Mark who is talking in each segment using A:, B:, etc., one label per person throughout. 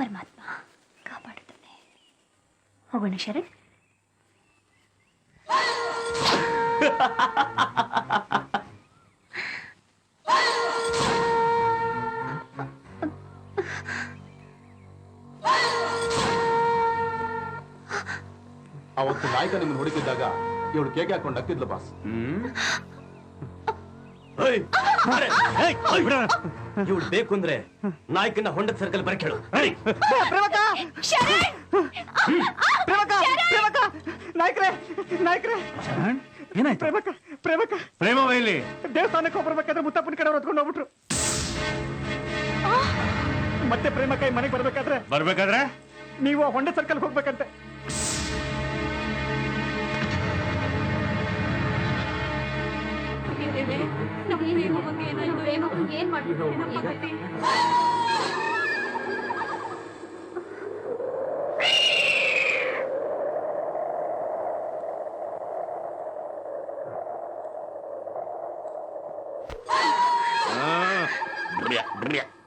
A: ಪರಮಾತ್ಮ ಕಾಪಾಡುತ್ತಾನೆ. ಹೋಗೋಣ ಶರಣ್
B: ಅವತ್ತು ನಾಯಕ ನಿಮ್ಮನ್ನು ಹುಡುಕಿದ್ದಾಗ ಇವಳು ಕೇಕೆ ಹಾಕೊಂಡು ಹಾಕಿದ್ಲು ಬಾಸ್.
C: ಇವಳು ಬೇಕು ಅಂದ್ರೆ ನಾಯಕನ ಹೊಂಡದ ಸರ್ಕಲ್ ಬರಕ್ ಹೇಳು.
D: ನಾಯ್ಕ್ರೆ ನಾಯ್ಕ್ರೆ!
E: ಏನಾಯ್ತು?
D: ಪ್ರೇಮಕ ಪ್ರೇಮಕ
E: ಪ್ರೇಮವ ಇಲ್ಲಿ
D: ದೇವಸ್ಥಾನಕ್ಕೆ ಹೋಗ್ಬರ್ಬೇಕಾದ್ರೆ ಮುತ್ತಪ್ಪನ ಕಡೆ ಹೊತ್ಕೊಂಡು ಹೋಗ್ಬಿಟ್ರು. ಮತ್ತೆ ಪ್ರೇಮಕಾಯಿ ಮನೆಗೆ ಬರ್ಬೇಕಾದ್ರೆ
E: ಬರ್ಬೇಕಾದ್ರೆ?
D: ನೀವು ಹೊಂಡ circle ಹೋಗ್ಬೇಕಂತೆ. biết mà Đi đâu mà biết Yeah.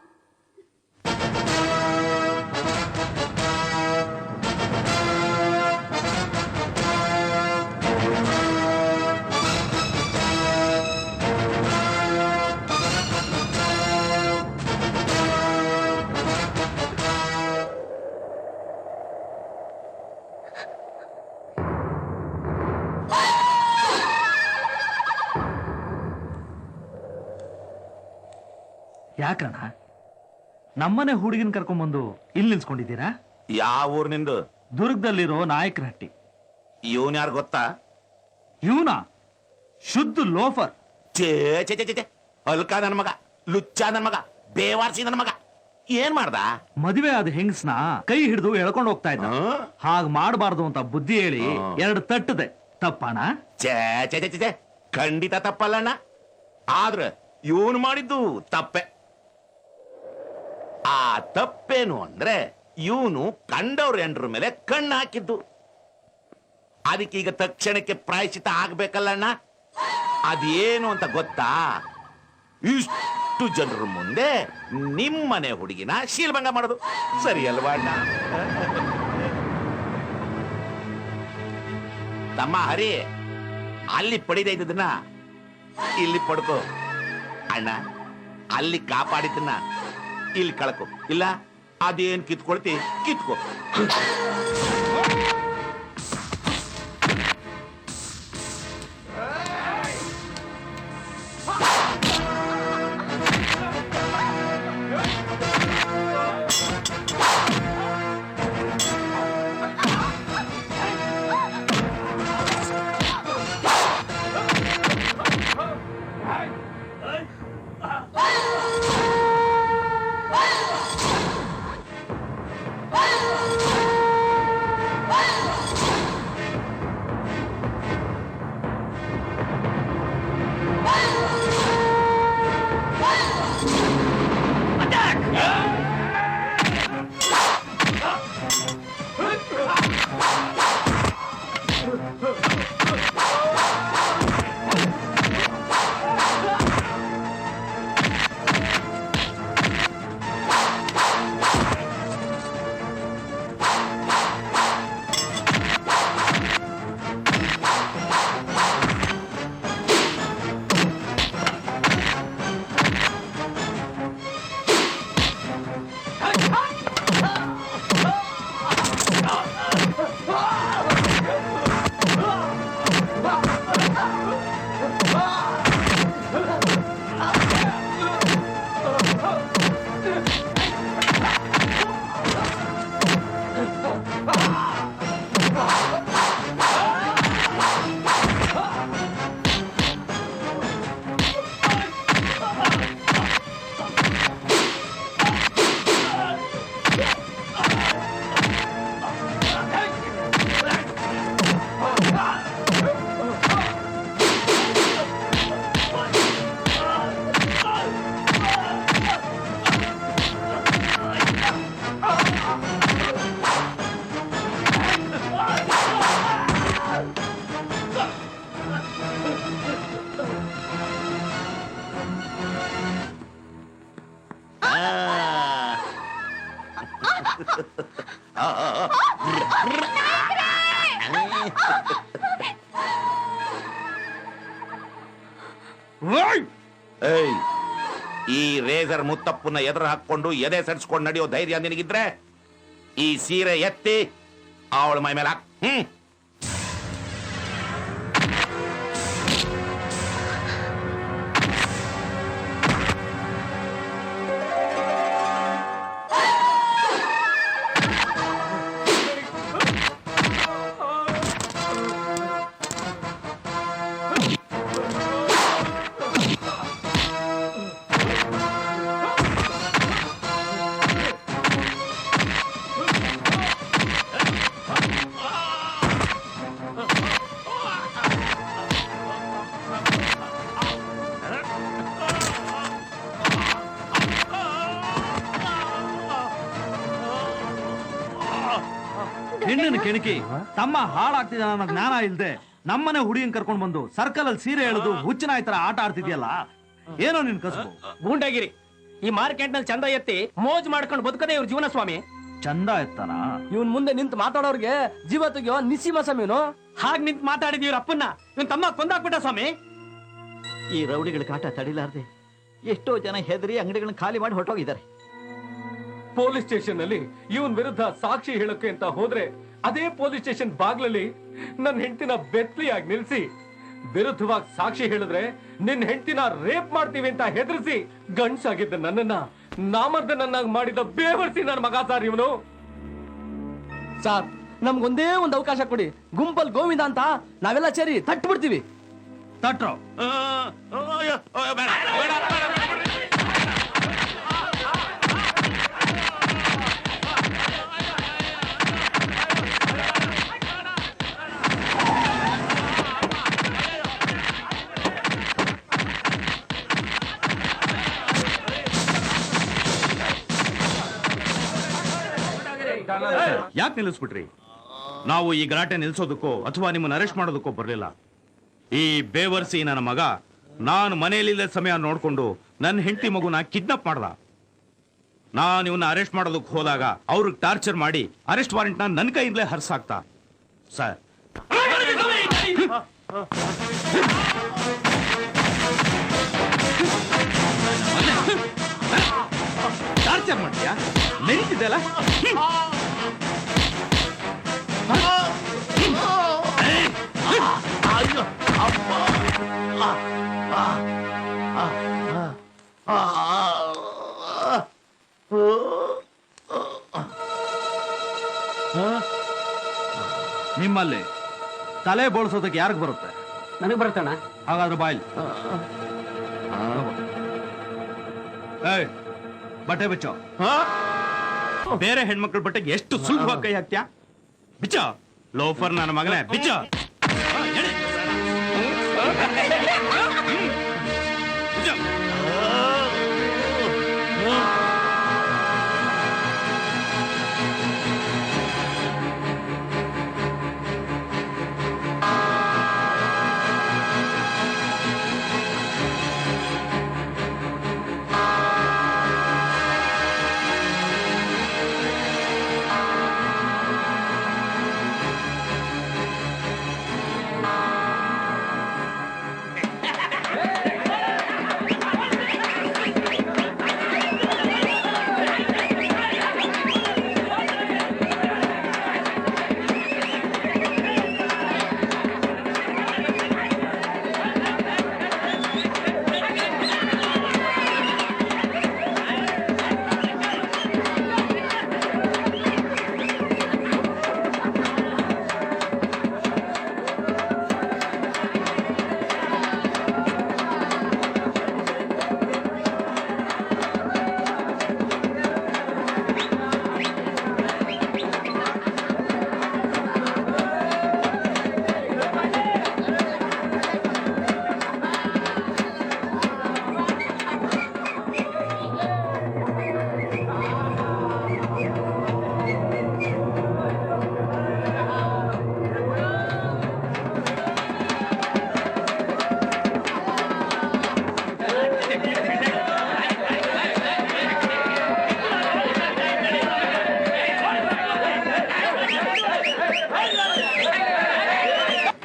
E: ಯಾಕಣ್ಣ ನಮ್ಮನೆ ಹುಡುಗಿನ ಕರ್ಕೊಂಡ್ಬಂದು ಇಲ್ಲಿ ನಿಲ್ಸ್ಕೊಂಡಿದ್ದೀರಾ?
F: ಯಾವ ಊರಿನಿಂದ
E: ದುರ್ಗದಲ್ಲಿರೋ ನಾಯಕನಹಟ್ಟಿ
F: ಇವನ್ ಯಾರು ಗೊತ್ತಾ?
E: ಇವನ? ಶುದ್ಧ ಲೋಫರ್.
F: ಚೇ ಚೇ ಚೇ ಚೇ, ಚೇ ಅಲ್ಕ ನನ್ ಮಗ ಲುಚ್ಚ ನನ್ ಮಗ ಬೇವಾರ್ಸಿ ನನ್ ಮಗ. ಏನ್ ಮಾಡ್ದ?
E: ಮದುವೆ ಆದ ಹೆಂಗಸ್ನ ಕೈ ಹಿಡಿದು ಎಳ್ಕೊಂಡು ಹೋಗ್ತಾ ಇದ್ದ. ಹಾಗ ಮಾಡಬಾರ್ದು ಅಂತ ಬುದ್ಧಿ ಹೇಳಿ. ಎರಡು ತಟ್ಟದೆ. ತಪ್ಪಣ?
F: ಚೇ ಚೇ ಚೇ, ಚೇ ಖಂಡಿತ ತಪ್ಪಲ್ಲಣ್ಣ. ಆದ್ರೆ ಇವನು ಮಾಡಿದ್ದು ತಪ್ಪೆ. ಆ ತಪ್ಪೇನು ಅಂದ್ರೆ ಇವನು ಕಂಡವ್ರ ಎಂಡ್ರ ಮೇಲೆ ಕಣ್ಣು ಹಾಕಿದ್ದು. ಅದಕ್ಕೆ ಈಗ ತಕ್ಷಣಕ್ಕೆ ಪ್ರಾಯಶ್ಚಿತ ಆಗ್ಬೇಕಲ್ಲಣ್ಣ? ಅದೇನು ಅಂತ ಗೊತ್ತಾ? ಇಷ್ಟು ಜನರ ಮುಂದೆ ನಿಮ್ಮನೆ ಹುಡುಗಿನ ಶೀಲ್ಭಂಗ ಮಾಡೋದು. ಸರಿ ಅಲ್ವಾ ಅಣ್ಣ? ತಮ್ಮ ಹರಿ, ಅಲ್ಲಿ ಪಡಿದೇ ಇದ್ದದನ್ನ ಇಲ್ಲಿ ಪಡ್ಕೋ. ಅಣ್ಣ, ಅಲ್ಲಿ ಕಾಪಾಡಿದ್ದನ್ನ ಇಲ್ಲಿ ಕಳ್ಕೊ. ಇಲ್ಲ ಅದೇನ್ ಕಿತ್ಕೊಳ್ತಿ? ಕಿತ್ಕೋ. ಏಯ್, ಈ ರೇಸರ್ ಮುತ್ತಪ್ಪನ ಎದುರು ಹಾಕೊಂಡು ಎದೆ ಸರಿಸ್ಕೊಂಡು ನಡೆಯೋ ಧೈರ್ಯ ನಿನಗಿದ್ರೆ ಈ ಸೀರೆ ಎತ್ತಿ ಅವಳ ಮೈ ಮೇಲೆ ಹ್ಮ್.
E: ಹೆಣ್ಣಿನ ಕೆಣಕಿ ತಮ್ಮ ಹಾಳಾಗ್ತಿದ ಅನ್ನೋ ಜ್ಞಾನ ಇಲ್ದೆ ನಮ್ಮನೆ ಹುಡುಗಿನ ಕರ್ಕೊಂಡ್ ಬಂದು ಸರ್ಕಲ್ ಅಲ್ಲಿ ಸೀರೆ ಎಳೆದು ಹುಚ್ಚಿನ ತರ ಆಟ ಆಡ್ತಿದ್ಯಲ್ಲ? ಏನೋ ನಿನ್ ಕಸು
C: ಗೂಂಡಾಗಿರಿ. ಈ ಮಾರ್ಕೆಟ್ನಲ್ಲಿ ಚಂದ ಎತ್ತಿ ಮೋಜ್ ಮಾಡ್ಕೊಂಡು ಬದುಕದೇ ಇವ್ರ ಜೀವನ ಸ್ವಾಮಿ.
E: ಚಂದ ಎತ್ತನ?
C: ಇವನ್ ಮುಂದೆ ನಿಂತು ಮಾತಾಡೋರ್ಗೆ ಜೀವ ತೆಗಿಯೋ ನಿಸ್ಸಿಮ ಸ್ವಾಮಿನು ಹಾಗ್ ನಿಂತು ಮಾತಾಡಿದ ಇವ್ರ ಅಪ್ಪನ್ನ. ಇವನ್ ತಮ್ಮ ಕೊಂದಾಕ್ಬಿಟ್ಟ ಸ್ವಾಮಿ.
G: ಈ ರೌಡಿಗಳ ಕಾಟ ತಡಿಲಾರ್ದೆ ಎಷ್ಟೋ ಜನ ಹೆದರಿ ಅಂಗಡಿಗಳನ್ನ ಖಾಲಿ ಮಾಡಿ ಹೊರಟೋಗಿದ್ದಾರೆ.
H: ಪೊಲೀಸ್ ಸ್ಟೇಷನ್ ಅಲ್ಲಿ ಇವನ್ ವಿರುದ್ಧ ಸಾಕ್ಷಿ ಹೇಳಕ್ಕೆ ಅಂತ ಹೋದ್ರೆ ಅದೇ ಪೊಲೀಸ್ ಸ್ಟೇಷನ್ ಬಾಗ್ಲಲ್ಲಿ ನನ್ನ ಹೆಂಡತಿನ ಬೆತ್ತಲಿಯಾಗಿ ನಿಲ್ಸಿ. ವಿರುದ್ಧವಾಗಿ ಸಾಕ್ಷಿ ಹೇಳಿದ್ರೆ ನಿನ್ ಹೆಂಡತಿನ ರೇಪ್ ಮಾಡ್ತೀವಿ ಅಂತ ಹೆದರಿಸಿ ಗಂಡ್ಸಾಗಿದ್ದ ನನ್ನನ್ನ ನಾಮರ್ದನನ್ನಾಗಿ ಮಾಡಿದ ಬೇವರ್ಸಿ ನನ್ನ ಮಗ ಸಾರ್ ಇವನು.
C: ಸಾರ್ ನಮ್ಗೊಂದೇ ಒಂದು ಅವಕಾಶ ಕೊಡಿ. ಗುಂಪಲ್ ಗೋವಿಂದ ಅಂತ ನಾವೆಲ್ಲ ಸೇರಿ ತಟ್ಟು ಬಿಡ್ತೀವಿ
E: ತಟ್ರೋ ಯಾಕೆ ನಿಲ್ಲಿಸ್ಬಿಟ್ರಿ? ನಾವು ಈ ಗಲಾಟೆ ನಿಲ್ಸೋದಕ್ಕೋ ಅಥವಾ ನಿಮ್ಮನ್ನ ಅರೆಸ್ಟ್ ಮಾಡೋದಕ್ಕೋ ಬರಲಿಲ್ಲ. ಈ ಬೇವರ್ಸಿ ನನ್ನ ಮಗ ನಾನು ಮನೆಯಲ್ಲಿದ್ದ ಸಮಯ ನೋಡ್ಕೊಂಡು ನನ್ನ ಹೆಂಡತಿ ಮಗುನ ಕಿಡ್ನಾಪ್ ಮಾಡ್ದ. ನಾನು ಇವನ್ನ ಅರೆಸ್ಟ್ ಮಾಡೋದಕ್ಕೆ ಹೋದಾಗ ಅವ್ರಿಗೆ ಟಾರ್ಚರ್ ಮಾಡಿ ಅರೆಸ್ಟ್ ವಾರೆಂಟ್ ನನ್ನ ಕೈಯಿಂದಲೇ ಹರ್ಸಾಕ್ತಾ. ಸರ್. ನಿಮ್ಮಲ್ಲಿ ತಲೆ ಬೋಳ್ಸೋದಕ್ಕೆ ಯಾರಿಗೆ ಬರುತ್ತೆ?
C: ನನಗೆ ಬರುತ್ತಣ್ಣ
E: ಹಾಗಾದ್ರೆ ಬಾಯ್ಲಿ. ಏಯ್ ಬಟ್ಟೆ ಬಿಚ್ಚೋ. ಬೇರೆ ಹೆಣ್ಮಕ್ಳ ಬಟ್ಟೆಗೆ ಎಷ್ಟು ಸುಲಭವಾಗಿ ಕೈ ಹಾಕ್ತ್ಯಾ? ಬಿಚ್ಚ. ಲೋಫರ್ ನನ್ನ ಮಗನೇ ಬಿಚ್ಚ.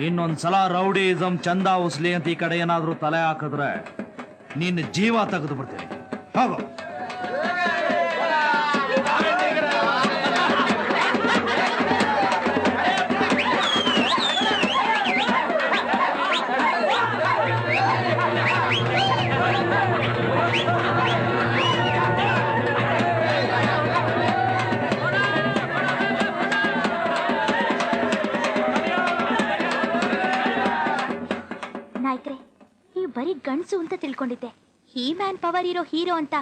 E: ಇನ್ನೊಂದ್ಸಲ ರೌಡಿಸಂ ಚಂದ ಉಸ್ಲಿ ಅಂತ ಈ ಕಡೆ ಏನಾದರೂ ತಲೆ ಹಾಕಿದ್ರೆ ನಿನ್ನ ಜೀವ ತೆಗೆದು ಬಿಡ್ತೀನಿ. ಹೋಗೋ.
A: ಹೀ ತಿಳ್ಕೊಂಡಿದ್ದೆ. ಈ ಮ್ಯಾನ್ ಪವರ್ ಇರೋ ಹೀರೋ ಅಂತ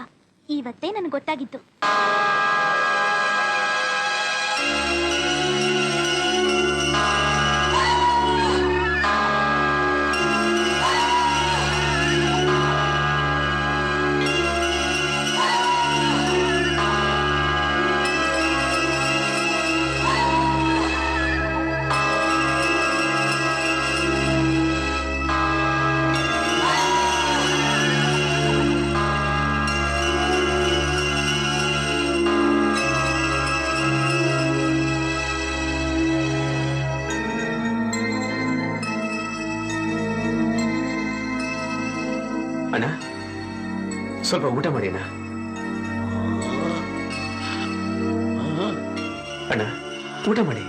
A: ಇವತ್ತೇ ನನಗೆ ಗೊತ್ತಾಗಿತ್ತು.
I: ಸ್ವಲ್ಪ ಊಟ ಮಾಡಿನ ಅಣ್ಣ ಊಟ ಮಾಡಿ.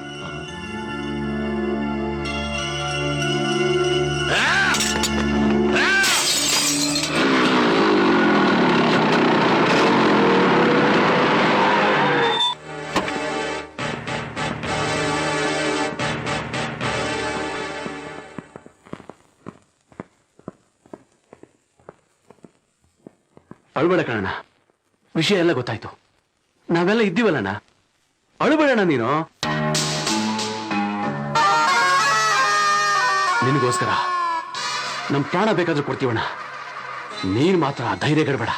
I: ಅಳ್ಬೇಡ ಕಣಣ್ಣ. ವಿಷಯ ಎಲ್ಲ ಗೊತ್ತಾಯ್ತು. ನಾವೆಲ್ಲ ಇದ್ದೀವಲ್ಲಣ್ಣ. ಅಳ್ಬೇಡಣ್ಣ ನೀನು. ನಿನಗೋಸ್ಕರ ನಮ್ ಪ್ರಾಣ ಬೇಕಾದ್ರೂ ಕೊಡ್ತೀವಣ್ಣ. ನೀನ್ ಮಾತ್ರ ಧೈರ್ಯ ಗಡಬೇಡ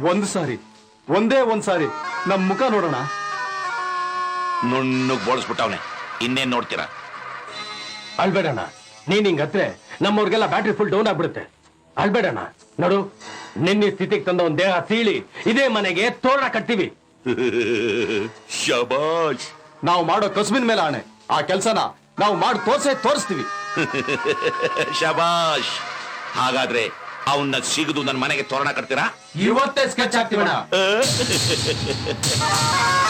B: ಒಂದು ಸಾರಿ ಒಂದೇ ಒಂದ್ ಸಾರಿ ನಮ್ ಮುಖ ನೋಡೋಣ.
F: ನುಣ್ಣಗ್ ಬೋಳಿಸ್ಬಿಟ್ಟವನೆ. ಇನ್ನೇನ್ ನೋಡ್ತೀರಾ?
I: ಅಳ್ಬೇಡಣ್ಣ. ನೀನ್ ಹಿಂಗತ್ರೆ ನಮ್ಮವ್ರಿಗೆಲ್ಲ ಬ್ಯಾಟ್ರಿ ಫುಲ್ ಡೌನ್ ಆಗ್ಬಿಡುತ್ತೆ. ಅಳ್ಬೇಡಣ್ಣ. ನೋಡು. ನಿನ್ನೆ ಸ್ಥಿತಿಗೆ ತಂದ ಒಂದ್ ದೇಹ ಸೀಳಿ. ಇದೇ ಮನೆಗೆ ತೋರಣ ಕಟ್ತೀವಿ.
F: ಶಬಾಷ್.
B: ನಾವು ಮಾಡೋ ಕಸುಬಿನ ಮೇಲೆ ಆಣೆ. ಆ ಕೆಲಸನ ನಾವು ಮಾಡಿ ತೋರ್ಸೇ ತೋರಿಸ್ತೀವಿ.
F: ಶಬಾಷ್. ಹಾಗಾದ್ರೆ ಅವನ್ನ ಸಿಗದು ನನ್ನ ಮನೆಗೆ ತೋರಣ ಕಟ್ತೀರಾ?
B: ಇವತ್ತೇ ಸ್ಕೆಚ್ ಹಾಕ್ತೀವಣ್ಣ?